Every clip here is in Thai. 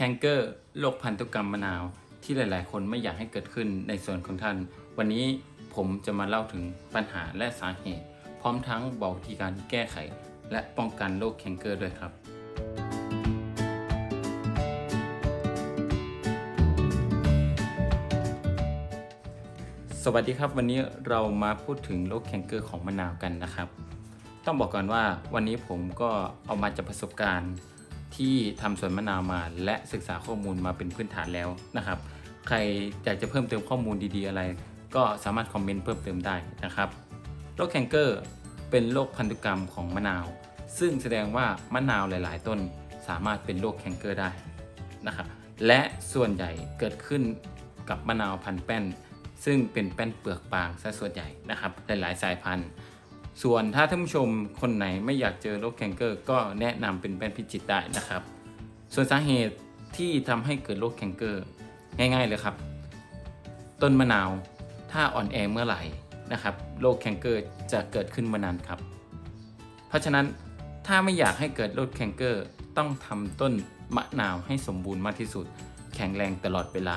แคนเกอร์โรคพันธุกรรมมะนาว ที่หลาย ๆ คนไม่อยากให้เกิดขึ้นในส่วนของท่าน วันนี้ผมจะมาเล่าถึงปัญหาและสาเหตุ พร้อมทั้งบอกวิธีการแก้ไข และป้องกันโรคแคนเกอร์ด้วยครับสวัสดีครับวันนี้เรามาพูดถึงโรคแคนเกอร์ของมะนาวกันนะครับ ต้องบอกก่อนว่าวันนี้ผมก็เอามาจากประสบการณ์ ที่ทำสวนมะนาวมาและศึกษาข้อมูลมาเป็นพื้นฐานแล้วนะครับ ใครอยากจะเพิ่มเติมข้อมูลดีๆอะไร ก็สามารถคอมเมนต์เพิ่มเติมได้นะครับโรคแคนเกอร์เป็นโรคพันธุกรรมของมะนาว ซึ่งแสดงว่ามะนาวหลาย ๆ ต้นสามารถเป็นโรคแคนเกอร์ได้นะครับและส่วนใหญ่เกิดขึ้นกับมะนาวพันแป้น ซึ่งเป็นแป้นเปลือกบางซะส่วนใหญ่นะครับหลายๆสายพันธุ์ ส่วนถ้าท่านผู้ชมคนไหนไม่อยากเจอโรคแคนเกอร์ก็แนะนำเป็นแป้นพิจิตได้นะครับ ส่วนสาเหตุที่ทำให้เกิดโรคแคนเกอร์ง่าย ๆเลยครับ ต้นมะนาวถ้าอ่อนแอเมื่อไหร่นะครับโรคแคนเกอร์จะเกิดขึ้นเมื่อนั้นครับ เพราะฉะนั้นถ้าไม่อยากให้เกิดโรคแคนเกอร์ต้องทำต้นมะนาวให้สมบูรณ์มากที่สุด แข็งแรงตลอดเวลา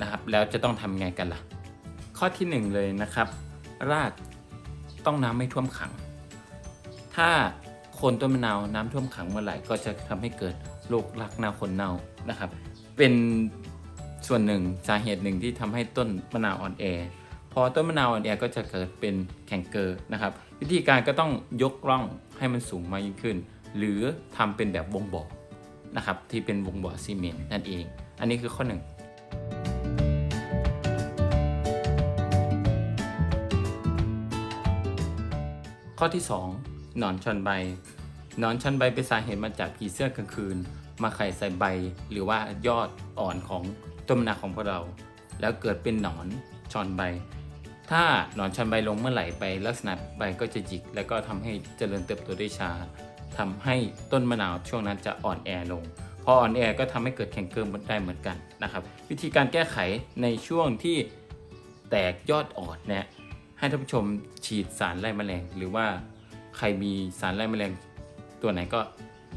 นะครับ แล้วจะต้องทำไงกันล่ะ ข้อที่หนึ่งเลยนะครับ ราก ต้องน้ำไม่ท่วมขัง ถ้าโคนต้นมะนาวน้ำท่วมขังเมื่อไหร่ก็จะทำให้เกิดโรครากน่าคนเน่านะครับ เป็นส่วนหนึ่งสาเหตุหนึ่งที่ทำให้ต้นมะนาวอ่อนแอพอต้นมะนาวอ่อนแอก็จะเกิดเป็นแข็งเกอร์นะครับ วิธีการก็ต้องยกร่องให้มันสูงมากยิ่งขึ้น หรือทำเป็นแบบวงบ่อนะครับที่เป็นวงบ่อซีเมนต์นั่นเอง อันนี้คือข้อหนึ่ง ข้อที่ 2 หนอนชอนใบ หนอนชอนใบเป็นสาเหตุมาจากผีเสื้อกลางคืน มาไข่ใส่ใบหรือว่ายอดอ่อนของต้นมะนาวของพวกเรา แล้วเกิดเป็นหนอนชอนใบ ถ้าหนอนชอนใบลงเมื่อไหร่ไปลักษณะใบก็จะหยิก แล้วก็ทำให้เจริญเติบโตได้ช้าทำให้ต้นมะนาวช่วงนั้นจะอ่อนแอลง พออ่อนแอก็ทำให้เกิดแข็งเกิมได้เหมือนกันนะครับ วิธีการแก้ไขในช่วงที่แตกยอดอ่อนเนี่ย ให้ท่านผู้ชมฉีดสารไล่แมลง หรือว่าใครมีสารไล่แมลง ตัวไหนก็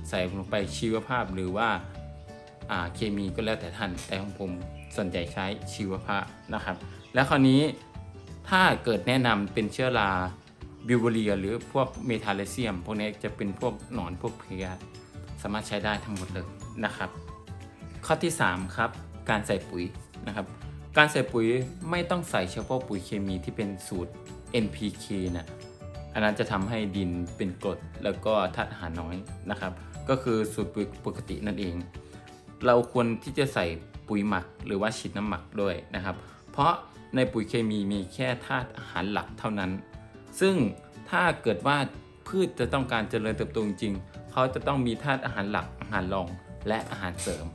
ใส่ลงไปชีวภาพหรือว่าอ่าเคมีก็แล้วแต่ท่านแต่ของผมส่วนใหญ่ใช้ชีวภาพนะครับ แล้วคราวนี้ถ้าเกิดแนะนำเป็นเชื้อราบิวเรีย หรือพวกเมทาเลเซียม พวกนี้จะเป็นพวกหนอนพวกเพลียสามารถใช้ได้ทั้งหมดเลยนะครับ ข้อที่ 3 ครับ การใส่ปุ๋ยนะครับ การใส่ปุ๋ยไม่ต้องใส่เฉพาะปุ๋ยเคมีที่เป็นสูตร NPK นะอันนั้นจะทำให้ดินเป็นกรดแล้วก็ธาตุอาหารน้อยนะครับ ก็คือสูตรปุ๋ยปกตินั่นเอง เราควรที่จะใส่ปุ๋ยหมักหรือว่าฉีดน้ำหมักด้วยนะครับ เพราะในปุ๋ยเคมีมีแค่ธาตุอาหารหลักเท่านั้น ซึ่งถ้าเกิดว่าพืชจะต้องการเจริญเติบโตจริง เขาจะต้องมีธาตุอาหารหลักอาหารรอง และอาหารเสริม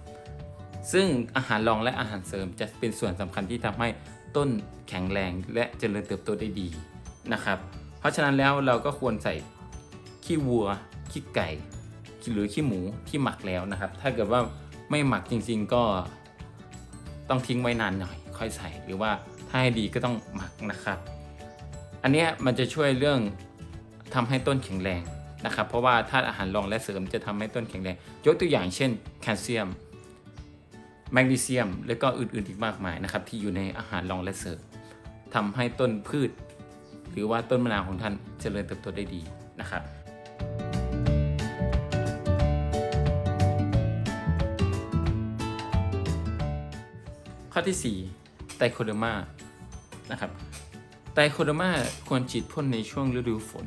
ซึ่งอาหารรองและอาหารเสริมจะเป็นส่วนสำคัญที่ทำให้ต้นแข็งแรงและเจริญเติบโตได้ดีนะครับ เพราะฉะนั้นแล้วเราก็ควรใส่ขี้วัวขี้ไก่ หรือขี้หมูที่หมักแล้วนะครับ ถ้าเกิดว่าไม่หมักจริง ๆ ก็ต้องทิ้งไว้นานหน่อย ค่อยใส่หรือว่าถ้าให้ดีก็ต้องหมักนะครับ อันนี้มันจะช่วยเรื่องทำให้ต้นแข็งแรงนะครับ เพราะว่าธาตุอาหารรองและเสริมจะทำให้ต้นแข็งแรง ยกตัวอย่างเช่น แคลเซียม แมกนีเซียม และก็อื่นๆอีกมากมายนะครับ ที่อยู่ในอาหารรองและเสริมทำให้ต้นพืช หรือว่าต้นมะนาวของท่านเจริญเติบโตได้ดีนะครับข้อที่4ไตโคเดอร์มานะครับไตโคเดอร์มาควรฉีดพ่นในช่วงฤดูฝน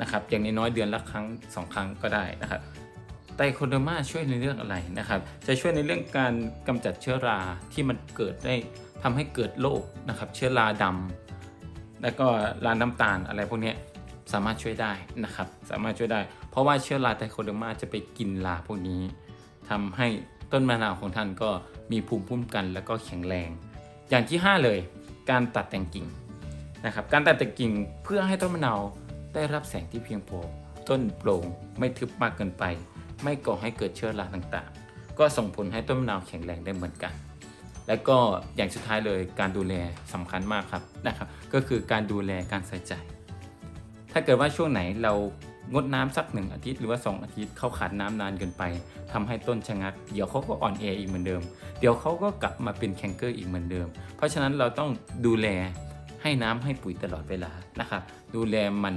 นะครับอย่างน้อยๆเดือนละครั้ง 2 ครั้งก็ได้นะครับ ไตโคเดอร์มาช่วยในเรื่องอะไรนะครับ จะช่วยในเรื่องการกำจัดเชื้อราที่มันเกิดได้ทำให้เกิดโรคนะครับ เชื้อราดำแล้วก็ราน้ำตาลอะไรพวกนี้สามารถช่วยได้นะครับ สามารถช่วยได้ เพราะว่าเชื้อราไตโคเดอร์มาจะไปกินราพวกนี้ทำให้ต้นมะนาวของท่านก็มีภูมิคุ้มกัน แล้วก็แข็งแรง อย่างที่ 5 เลย การตัดแต่งกิ่งนะครับ การตัดแต่งกิ่งเพื่อให้ต้นมะนาวได้รับแสงที่เพียงพอ ต้นโปร่งไม่ทึบมากเกินไป ไม่ก่อให้เกิดเชื้อราต่างๆ ก็ส่งผลให้ต้นมะนาวแข็งแรงได้เหมือนกัน และก็อย่างสุดท้ายเลยการดูแลสำคัญมากครับนะครับก็คือการดูแลการใส่ใจ ถ้าเกิดว่าช่วงไหนเรางดน้ำสักหนึ่งอาทิตย์หรือว่า 2 อาทิตย์เขาขาดน้ำนานเกินไปทำให้ต้นชะงัก เดี๋ยวเขาก็อ่อนแออีกเหมือนเดิม เดี๋ยวเขาก็กลับมาเป็นแคนเกอร์อีกเหมือนเดิม เพราะฉะนั้นเราต้องดูแลให้น้ำให้ปุ๋ยตลอดเวลานะครับดูแลมัน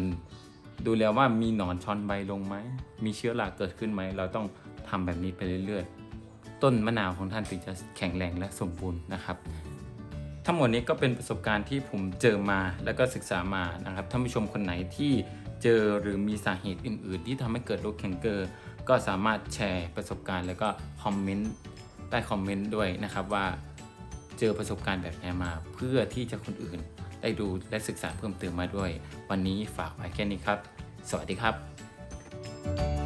ดูแลว่ามีหนอนชอนใบลงไหม มีเชื้อราเกิดขึ้นไหม เราต้องทำแบบนี้ไปเรื่อยๆ ต้นมะนาวของท่านถึงจะแข็งแรงและสมบูรณ์นะครับ ทั้งหมดนี้ก็เป็นประสบการณ์ที่ผมเจอมาแล้วก็ศึกษามานะครับ ท่านผู้ชมคนไหนที่เจอหรือมีสาเหตุอื่น ๆ ที่ทำให้เกิดโรคแคนเกอร์ก็สามารถแชร์ประสบการณ์ แล้วก็คอมเมนต์ใต้คอมเมนต์ด้วยนะครับว่าเจอประสบการณ์แบบไหนมาเพื่อที่จะคนอื่น ได้ดูและศึกษาเพิ่มเติมมาด้วย วันนี้ฝากไว้แค่นี้ครับ สวัสดีครับ